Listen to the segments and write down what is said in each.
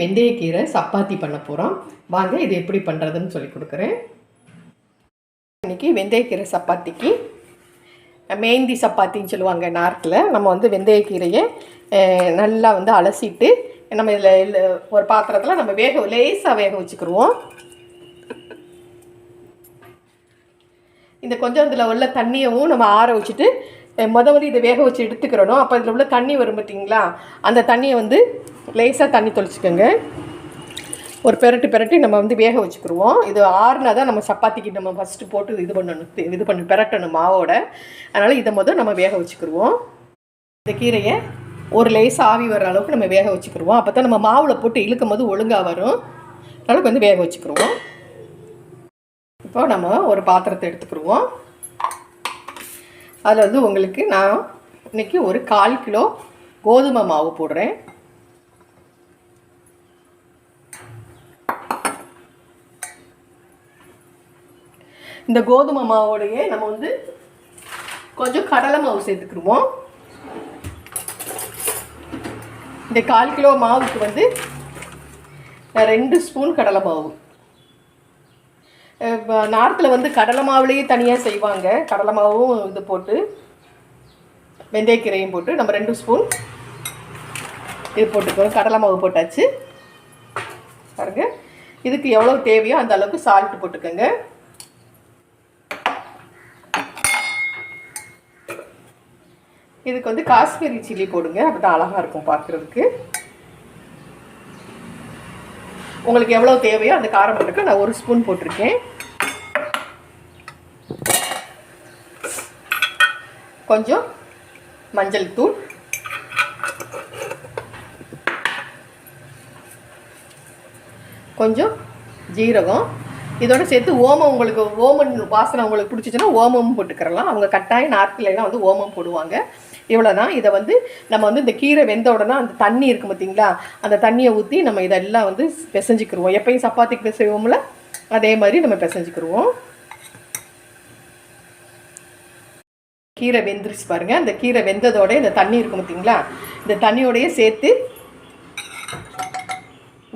வெந்தயக்கீரை சப்பாத்தி பண்ண போகிறோம் வாங்க இது எப்படி பண்ணுறதுன்னு சொல்லி கொடுக்குறேன். இன்றைக்கி வெந்தயக்கீரை சப்பாத்திக்கு மேந்தி சப்பாத்தின்னு சொல்லுவாங்க நார்த்தில் நம்ம வந்து வெந்தயக்கீரையை நல்லா வந்து அலசிட்டு நம்ம இதில் ஒரு பாத்திரத்தில் நம்ம வேக லேசாக வேக வச்சுக்கிடுவோம் இந்த கொஞ்சம் இதில் உள்ள தண்ணியவும் நம்ம ஆற வச்சுட்டு மொதல் வந்து இதை வேக வச்சு எடுத்துக்கிறணும். அப்போ இதில் உள்ள தண்ணி வரும் பார்த்தீங்களா அந்த தண்ணியை வந்து லேசாக தண்ணி தொளிச்சிக்கோங்க. ஒரு பெரட்டு பெரட்டி நம்ம வந்து வேக வச்சுக்கிடுவோம் இது ஆறுனா தான் நம்ம சப்பாத்திக்கு நம்ம ஃபஸ்ட்டு போட்டு இது பண்ணணும். இது பண்ணி பெரட்டணும் மாவோட. அதனால் இதை முதல் நம்ம வேக வச்சுக்கிடுவோம் இந்த கீரையை ஒரு லேசாக ஆவி வர்ற அளவுக்கு நம்ம வேக வச்சுக்கிருவோம். அப்போ தான் நம்ம மாவில் போட்டு இழுக்கும் போது ஒழுங்காக வரும். அதனால் வந்து வேக வச்சுக்கிடுவோம் இப்போ நம்ம ஒரு பாத்திரத்தை எடுத்துக்கிடுவோம் அதில் வந்து உங்களுக்கு நான் இன்னைக்கு ஒரு கால் கிலோ கோதுமை மாவு போடுறேன். இந்த கோதுமை மாவோடையே நம்ம வந்து கொஞ்சம் கடலை மாவு சேர்த்துக்கிடுவோம். இந்த கால் கிலோ மாவுக்கு வந்து நான் ரெண்டு ஸ்பூன் கடலை மாவு நார்த்தில் வந்து கடலை மாவுலேயே தனியாக செய்வாங்க. கடலை மாவும் இது போட்டு வெந்தயக்கீரையும் போட்டு நம்ம ரெண்டு ஸ்பூன் இது போட்டுக்கோங்க கடலை மாவு போட்டாச்சு. பாருங்க. இதுக்கு எவ்வளோ தேவையோ அந்த அளவுக்கு சால்ட் போட்டுக்கோங்க. இதுக்கு வந்து காஷ்மீரி சில்லி போடுங்க. அப்போ தான் அழகாக இருக்கும் பார்க்குறதுக்கு. உங்களுக்கு எவ்வளோ தேவையோ அந்த காரம் போட்டுக்க நான் ஒரு ஸ்பூன் போட்டிருக்கேன். கொஞ்சம் மஞ்சள் தூள். கொஞ்சம் ஜீரகம். இதோட சேர்த்து ஓமம் உங்களுக்கு ஓமன் வாசனை உங்களுக்கு பிடிச்சிச்சின்னா ஓமமும் போட்டுக்கிறலாம். அவங்க கட்டாயம் நார்த்திலாம் வந்து ஓமம் போடுவாங்க. இவ்வளோ தான் இதை வந்து நம்ம வந்து இந்த கீரை வெந்த உடனே அந்த தண்ணி இருக்கும் பார்த்தீங்களா? அந்த தண்ணியை ஊற்றி நம்ம இதெல்லாம் வந்து பிசைஞ்சிக்கிருவோம். எப்பயும் சப்பாத்திக்கு பிசைவோம்ல? அதே மாதிரி நம்ம பிசைஞ்சிக்கிருவோம். கீரை வெந்துருச்சு பாருங்க. அந்த கீரை வெந்ததோட இந்த தண்ணி இருக்கும் பார்த்தீங்களா? இந்த தண்ணியோடையே சேர்த்து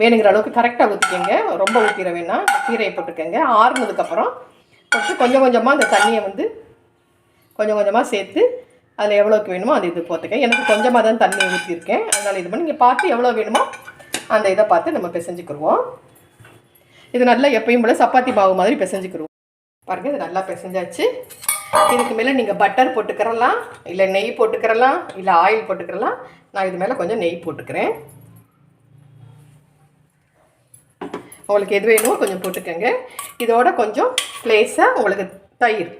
வேணுங்கிற அளவுக்கு கரெக்டாக ஊற்றிக்கோங்க ரொம்ப ஊற்றிட வேணாம். கீரையை போட்டுக்கோங்க. ஆறுனதுக்கப்புறம் போட்டு கொஞ்சம் கொஞ்சமாக அந்த தண்ணியை வந்து கொஞ்சம் கொஞ்சமாக சேர்த்து அதில் எவ்வளோக்கு வேணுமோ அந்த இது போத்துக்க எனக்கு கொஞ்சமாக தான் தண்ணி ஊற்றிருக்கேன் அதனால் இது பண்ணி நீங்கள் பார்த்து எவ்வளோ வேணுமோ அந்த இதை பார்த்து நம்ம பிசைஞ்சுக்கிடுவோம் இது நல்லா எப்பயும் போல் சப்பாத்தி மாவு மாதிரி பிசைஞ்சுக்கிடுவோம் பாருங்கள் இது நல்லா பிசைஞ்சாச்சு. இதுக்கு மேலே நீங்கள் பட்டர் போட்டுக்கிறலாம் இல்லை நெய் போட்டுக்கிறலாம் இல்லை ஆயில் போட்டுக்கிறலாம். நான் இது மேலே கொஞ்சம் நெய் போட்டுக்கிறேன். உங்களுக்கு எது வேணுமோ கொஞ்சம் போட்டுக்கோங்க. இதோட கொஞ்சம் ப்ளேஸாக உங்களுக்கு தயிர்.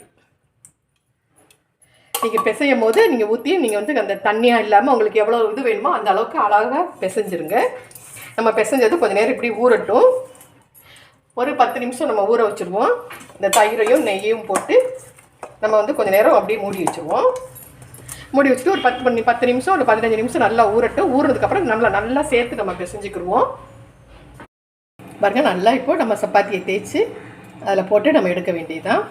நீங்கள் பிசையும் போது நீங்கள் ஊற்றி நீங்கள் வந்து அந்த தண்ணியாக இல்லாமல் உங்களுக்கு எவ்வளோ இது வேணுமோ அந்த அளவுக்கு அழகாக பிசைஞ்சிருங்க. நம்ம பிசைஞ்சது கொஞ்சம் நேரம் இப்படி ஊறட்டும். ஒரு பத்து நிமிஷம் நம்ம ஊற வச்சுருவோம். இந்த தயிரையும் நெய்யையும் போட்டு நம்ம வந்து கொஞ்சம் நேரம் அப்படியே மூடி வச்சுருவோம். மூடி வச்சுட்டு ஒரு பத்து மணி பத்து நிமிஷம் ஒரு பதினஞ்சு நிமிஷம் நல்லா ஊறட்டும். ஊறினதுக்கப்புறம் நல்லா நல்லா சேர்த்து நம்ம பிசைஞ்சிக்கிடுவோம் பாருங்க நல்லா இப்போது நம்ம சப்பாத்தியை தேய்ச்சி அதில் போட்டு நம்ம எடுக்க வேண்டியதுதான்.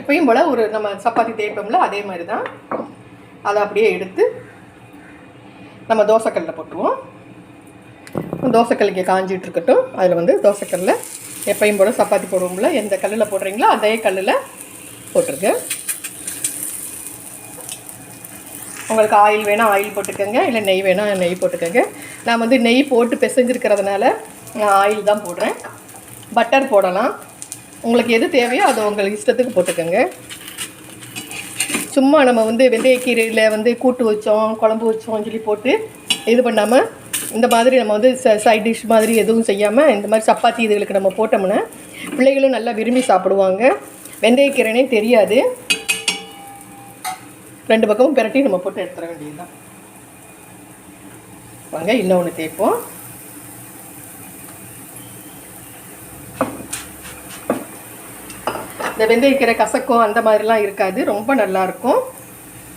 எப்பயும் போல் ஒரு நம்ம சப்பாத்தி தேய்ப்போம்ல அதே மாதிரி தான் அதை அப்படியே எடுத்து நம்ம தோசைக்கல்லில் போட்டுருவோம். தோசைக்கல் இங்கே காஞ்சிட்டு இருக்கட்டும். அதில் வந்து தோசைக்கல்லில் எப்பயும் போல் சப்பாத்தி போடுவோம்ல. எந்த கல்லில் போடுறீங்களோ அதே கல்லில் போட்டுருங்க. உங்களுக்கு ஆயில் வேணால் ஆயில் போட்டுக்கோங்க. இல்லை நெய் வேணால் நெய் போட்டுக்கோங்க. நான் வந்து நெய் போட்டு பிசைஞ்சிருக்கிறதுனால நான் ஆயில் தான் போடுறேன். பட்டர் போடலாம். உங்களுக்கு எது தேவையோ அதை உங்களுக்கு இஷ்டத்துக்கு போட்டுக்கோங்க. சும்மா நம்ம வந்து வெந்தயக்கீரையில் வந்து கூட்டு வச்சோம் குழம்பு வச்சோம் சொல்லி போட்டு இது பண்ணாமல் இந்த மாதிரி நம்ம வந்து ச சைட் டிஷ் மாதிரி எதுவும் செய்யாமல் இந்த மாதிரி சப்பாத்தி இதுகளுக்கு நம்ம போட்டோம்னா பிள்ளைகளும் நல்லா விரும்பி சாப்பிடுவாங்க. வெந்தயக்கீரைனே தெரியாது. ரெண்டு பக்கமும் பிரட்டி நம்ம போட்டு எடுத்துட வேண்டியதுதான். வாங்க இன்னொன்று தேய்ப்போம். இந்த வெந்தயக்கீரை கசக்கும் அந்த மாதிரிலாம் இருக்காது. ரொம்ப நல்லாயிருக்கும்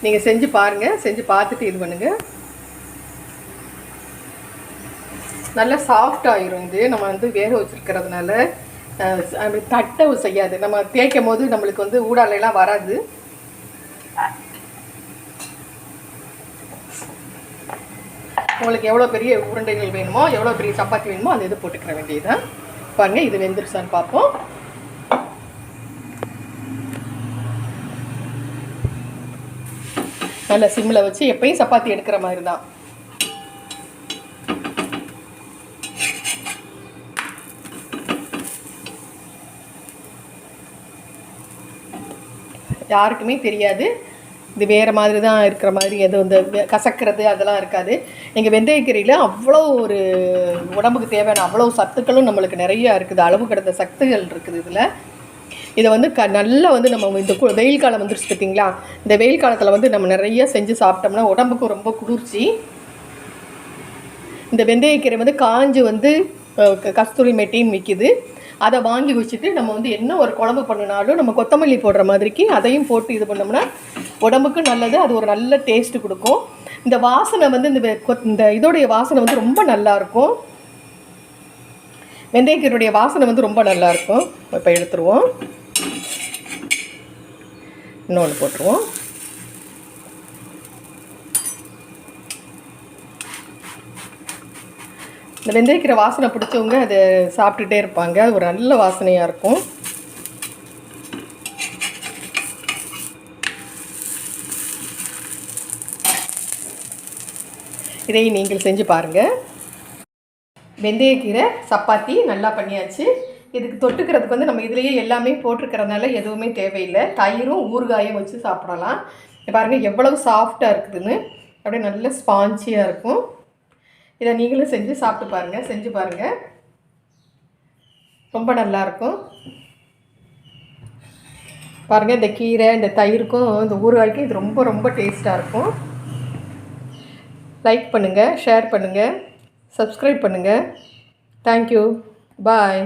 நீங்கள் செஞ்சு பாருங்கள் செஞ்சு பார்த்துட்டு இது பண்ணுங்கள் நல்லா சாஃப்ட் ஆயிரும் இது. நம்ம வந்து வேக வச்சுருக்கிறதுனால அஹ், தட்டவு செய்யாது. நம்ம தேய்க்கும் போது நம்மளுக்கு வந்து ஊடாலையெல்லாம் வராது. உங்களுக்கு எவ்வளோ பெரிய உருண்டைகள் வேணுமோ எவ்வளோ பெரிய சப்பாத்தி வேணுமோ அந்த இது போட்டுக்கிற வேண்டியதுதான். பாருங்கள் இது வெந்துருச்சான்னு பார்ப்போம். நல்ல சிம்மில் வச்சு எப்பயும் சப்பாத்தி எடுக்கிற மாதிரி தான் யாருக்குமே தெரியாது. இது வேறு மாதிரி தான் இருக்கிற மாதிரி எதுவும் இந்த கசக்கிறது அதெல்லாம் இருக்காது. எங்கள் வெந்தயக்கீரையில் அவ்வளோ ஒரு உடம்புக்கு தேவையான அவ்வளோ சத்துக்களும் நம்மளுக்கு நிறையா இருக்குது. அளவு கிடந்த சத்துகள் இருக்குது இதில். இதை வந்து க நல்லா வந்து நம்ம இந்த கு- வெயில் காலம் வந்துருச்சு பார்த்தீங்களா? இந்த வெயில் காலத்தில் வந்து நம்ம நிறைய செஞ்சு சாப்பிட்டோம்னா உடம்புக்கு ரொம்ப குளிர்ச்சி. இந்த வெந்தயக்கீரை வந்து காஞ்சு வந்து கஸ்தூரி மெட்டின்னு விற்கிது அதை வாங்கி வச்சுட்டு நம்ம வந்து என்ன ஒரு குழம்பு பண்ணினாலும் நம்ம கொத்தமல்லி போடுற மாதிரிக்கு அதையும் போட்டு இது பண்ணோம்னா உடம்புக்கு நல்லது அது ஒரு நல்ல டேஸ்ட் கொடுக்கும். இந்த வாசனை வந்து இந்த கொத்- இந்த இதோடைய வாசனை வந்து ரொம்ப நல்லா இருக்கும். வெந்தயக்கீரையுடைய வாசனை வந்து ரொம்ப நல்லா இருக்கும். இப்போ எடுத்துருவோம். இன்னொன்று போட்டுருவோம். இந்த வெந்தயக்கீரை வாசனை பிடிச்சவங்க அதை சாப்பிட்டுட்டே இருப்பாங்க. அது ஒரு நல்ல வாசனையாக இருக்கும். இதை நீங்கள் செஞ்சு பாருங்கள் வெந்தயக்கீரை சப்பாத்தி நல்லா பண்ணியாச்சு. இதுக்கு தொட்டுக்கிறதுக்கு வந்து நம்ம இதுலேயே எல்லாமே போட்டிருக்கிறதுனால எதுவுமே தேவையில்லை. தயிரும் ஊறுகாயும் வச்சு சாப்பிடலாம். பாருங்கள் பாருங்க எவ்வளவு சாஃப்டாக இருக்குதுன்னு. அப்படியே நல்ல ஸ்பாஞ்சியாக இருக்கும். இதை நீங்களும் செஞ்சு சாப்பிட்டு பாருங்கள் செஞ்சு பாருங்கள் ரொம்ப நல்லாயிருக்கும் பாருங்கள் இந்த கீரை இந்த தயிருக்கும் இந்த ஊறுகாய்க்கும் இது ரொம்ப ரொம்ப டேஸ்ட்டாக இருக்கும். லைக் பண்ணுங்கள் ஷேர் பண்ணுங்கள் சப்ஸ்கிரைப் பண்ணுங்கள் தேங்க்யூ பாய்